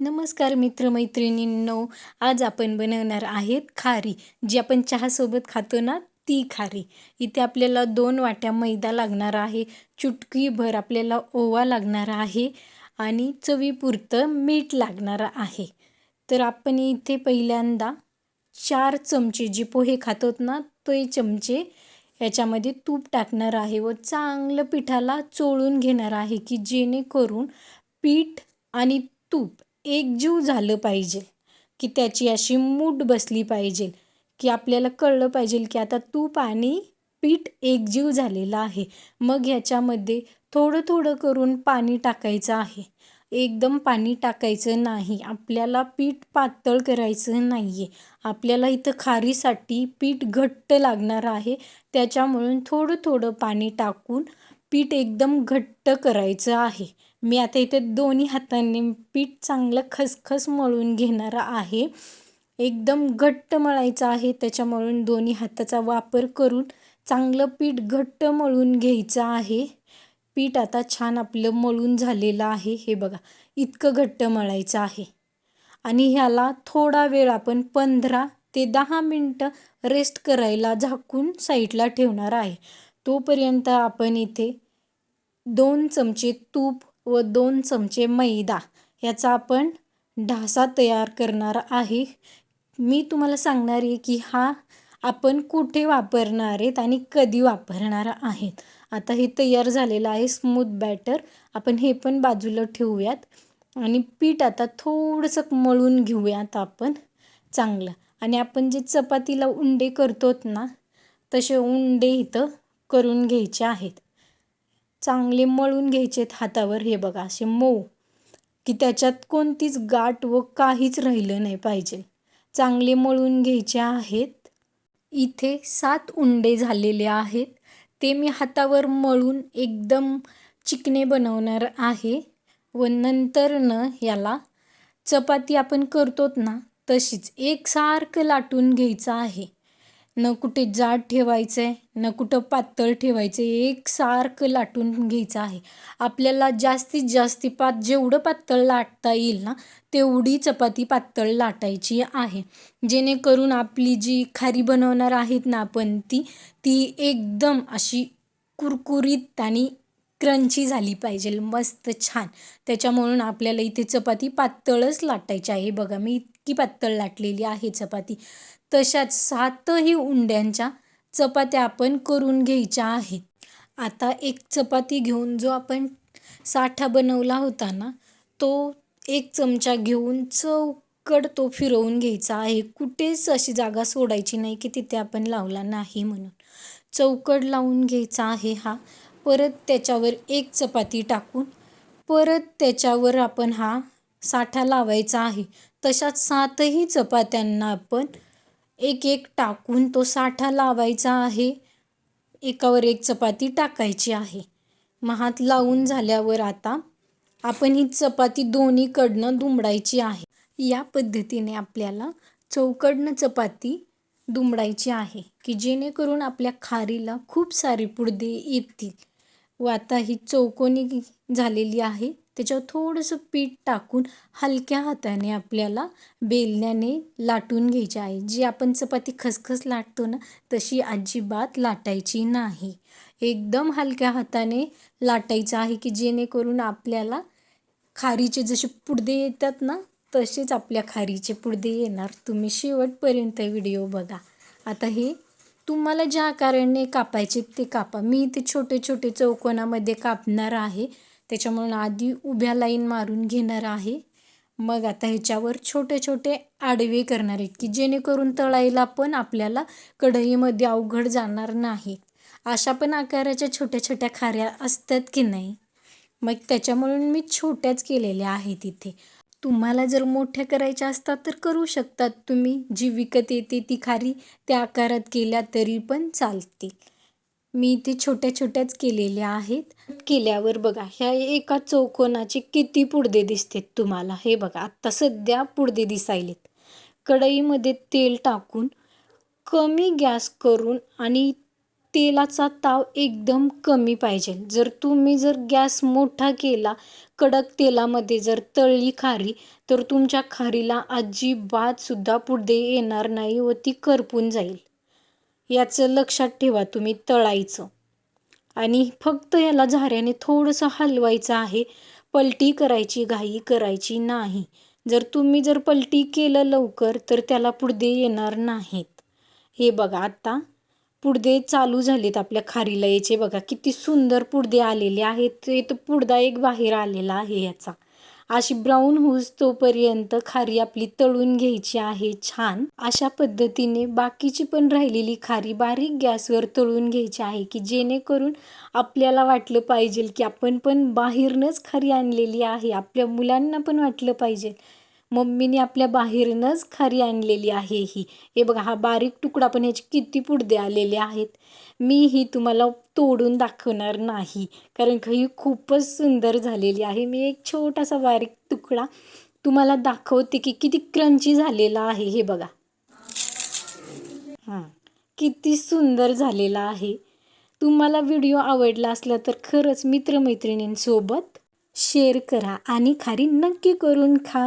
नमस्कार मित्रमैत्रिणींनो आज आपण बनवणार आहेत खारी. जी आपण चहासोबत खातो ना ती खारी. इथे आपल्याला दोन वाट्या मैदा लागणार आहे चुटकीभर आपल्याला ओवा लागणार आहे आणि चवीपुरतं मीठ लागणार आहे. तर आपण इथे पहिल्यांदा चार चमचे जे पोहे खातोत ना ते चमचे याच्यामध्ये तूप टाकणार आहे व चांगलं पिठाला चोळून घेणार आहे की जेणेकरून पीठ आणि तूप एकजीव झालं पाहिजे की त्याची अशी मूठ बसली पाहिजे की आपल्याला कळलं पाहिजे की आता तूप आणि पीठ एकजीव झालेलं आहे. मग ह्याच्यामध्ये थोडं थोडं करून पाणी टाकायचं आहे. एकदम पाणी टाकायचं नाही. आपल्याला पीठ पातळ करायचं नाही आहे आपल्याला इथं खारीसाठी पीठ घट्ट लागणार आहे. त्याच्यामुळे थोडं थोडं पाणी टाकून पीठ एकदम घट्ट करायचं आहे. मी आता इथे दोन्ही हातांनी पीठ चांगलं खसखस मळून घेणार आहे. एकदम घट्ट मळायचं आहे त्याच्यामुळून दोन्ही हाताचा वापर करून चांगलं पीठ घट्ट मळून घ्यायचं आहे. पीठ आता छान आपलं मळून झालेलं आहे. हे बघा इतकं घट्ट मळायचं आहे. आणि ह्याला थोडा वेळ आपण पंधरा ते दहा मिनटं रेस्ट करायला झाकून साईडला ठेवणार आहे. तोपर्यंत आपण इथे दोन चमचे तूप व दोन चमचे मैदा याचा आपण ढासा तयार करणार आहे. मी तुम्हाला सांगणार आहे की हा आपण कुठे वापरणार आहेत आणि कधी वापरणार आहेत. आता हे तयार झालेलं आहे स्मूथ बॅटर आपण हे पण बाजूला ठेवूयात. आणि पीठ आता थोडंसं मळून घेऊयात आपण चांगलं. आणि आपण जे चपातीला उंडे करतोत ना तसे उंडे इथं करून घ्यायचे आहेत. चांगले मळून घ्यायचे आहेत हातावर हे बघा असे मऊ की त्याच्यात कोणतीच गाठ व काहीच राहिलं नाही पाहिजे. चांगले मळून घ्यायचे आहेत. इथे सात उंडे झालेले आहेत. ते मी हातावर मळून एकदम चिकणे बनवणार आहे. व नंतरनं याला चपाती आपण करतोत ना तशीच एकसारखं लाटून घ्यायचं आहे. न कुठे जाड ठेवायचं आहे न कुठं पातळ ठेवायचं आहे एकसारखं लाटून घ्यायचं आहे. आपल्याला जास्तीत जास्त पात जेवढं पातळ लाटता येईल ना तेवढी चपाती पातळ लाटायची आहे. जेणेकरून आपली जी खारी बनवणार आहेत ना आपण ती ती एकदम अशी कुरकुरीत आणि क्रंची झाली पाहिजे. मस्त छान. त्याच्यामुळून आपल्याला इथे चपाती पातळच लाटायची आहे. बघा मी इतकी पातळ लाटलेली आहे चपाती. तशाच सातही उंड्यांच्या चपात्या आपण करून घ्यायच्या आहेत. आता एक चपाती घेऊन जो आपण साठा बनवला होता ना तो एक चमचा घेऊन चौकड तो फिरवून घ्यायचा आहे. कुठेच अशी जागा सोडायची नाही की तिथे आपण लावला नाही म्हणून. चौकड लावून घ्यायचा आहे हा. परत त्याच्यावर एक चपाती टाकून परत त्याच्यावर आपण हा साठा लावायचा आहे. तशाच सातही चपात्यांना आपण एक एक टाकून तो साठा लावायचा आहे. एकावर एक चपाती टाकायची आहे. मग हात लावून झाल्यावर आता आपण ही चपाती दोन्हीकडनं दुमडायची आहे. या पद्धतीने आपल्याला चौकडनं चपाती दुमडायची आहे की जेणेकरून आपल्या खारीला खूप सारे पुडदे येतील व आता ही चौकोनी झालेली आहे. त्याच्यावर थोडंसं पीठ टाकून हलक्या हाताने आपल्याला बेलण्याने लाटून घ्यायची आहे. जी आपण चपाती खसखस लाटतो ना तशी अजिबात लाटायची नाही. एकदम हलक्या हाताने लाटायचं आहे की जेणेकरून आपल्याला खारीचे जसे पुडदे येतात ना तसेच आपल्या खारीचे पुडदे येणार. तुम्ही शेवटपर्यंत व्हिडिओ बघा. आता हे तुम्हाला ज्या आकाराने कापायचे ते कापा. मी इथे छोटे छोटे चौकोनामध्ये कापणार आहे. त्याच्यामुळे आधी उभ्या लाईन मारून घेणार आहे. मग आता ह्याच्यावर छोटे छोटे आडवे करणार आहेत की जेणेकरून तळाईला पण आपल्याला कढईमध्ये अवघड जाणार नाही. अशा पण आकाराच्या छोट्या छोट्या खाऱ्या असतात की नाही? मग त्याच्यामुळे मी छोट्याच केलेल्या आहेत इथे. तुम्हाला जर मोठ्या करायच्या असतात तर करू शकतात तुम्ही. जी विकत येते ती खारी त्या आकारात केल्या तरी पण चालतील. मी इथे छोट्या छोट्याच केलेल्या आहेत. केल्यावर बघा ह्या एका चौकोनाचे किती पुडदे दिसतात तुम्हाला. हे बघा आत्ता सध्या पुडदे दिसायलेत. कढईमध्ये तेल टाकून कमी गॅस करून आणि तेलाचा ताव एकदम कमी पाहिजे. जर तुम्ही जर गॅस मोठा केला कडक तेलामध्ये जर तळली खारी तर तुमच्या खारीला अजिबातसुद्धा पुढे येणार नाही व ती करपून जाईल. याचं लक्षात ठेवा तुम्ही तळायचं आणि फक्त याला झाऱ्याने थोडंसं हलवायचं आहे. पलटी करायची घाई करायची नाही. जर तुम्ही जर पलटी केलं लवकर तर त्याला पुडदे येणार नाहीत. हे बघा आत्ता पुडदे चालू झालेत आपल्या खारीला याचे. बघा किती सुंदर पुडदे आलेले आहेत. ते तर पुडदा एक बाहेर आलेला आहे याचा. अशी ब्राऊन होऊस तोपर्यंत खारी आपली तळून घ्यायची आहे छान. अशा पद्धतीने बाकीची पण राहिलेली खारी बारीक गॅसवर तळून घ्यायची आहे की जेणेकरून आपल्याला वाटलं पाहिजे की आपण पण बाहेरनंच खारी आणलेली आहे. आपल्या मुलांना पण वाटलं पाहिजे. मम्मीने आपल्या बाहेरनंच खारी आणलेली आहे ही. हे बघा हा बारीक तुकडा पण ह्याचे किती पुडदे आलेले आहेत. मी ही तुम्हाला तोडून दाखवणार नाही. कारण का ही खूपच सुंदर झालेली आहे. मी एक छोटासा बारीक तुकडा तुम्हाला दाखवते की किती क्रंची झालेला आहे हे बघा. हां किती सुंदर झालेला आहे. तुम्हाला व्हिडिओ आवडला असला तर खरंच मित्रमैत्रिणींसोबत शेअर करा आणि खारी नक्की करून खा.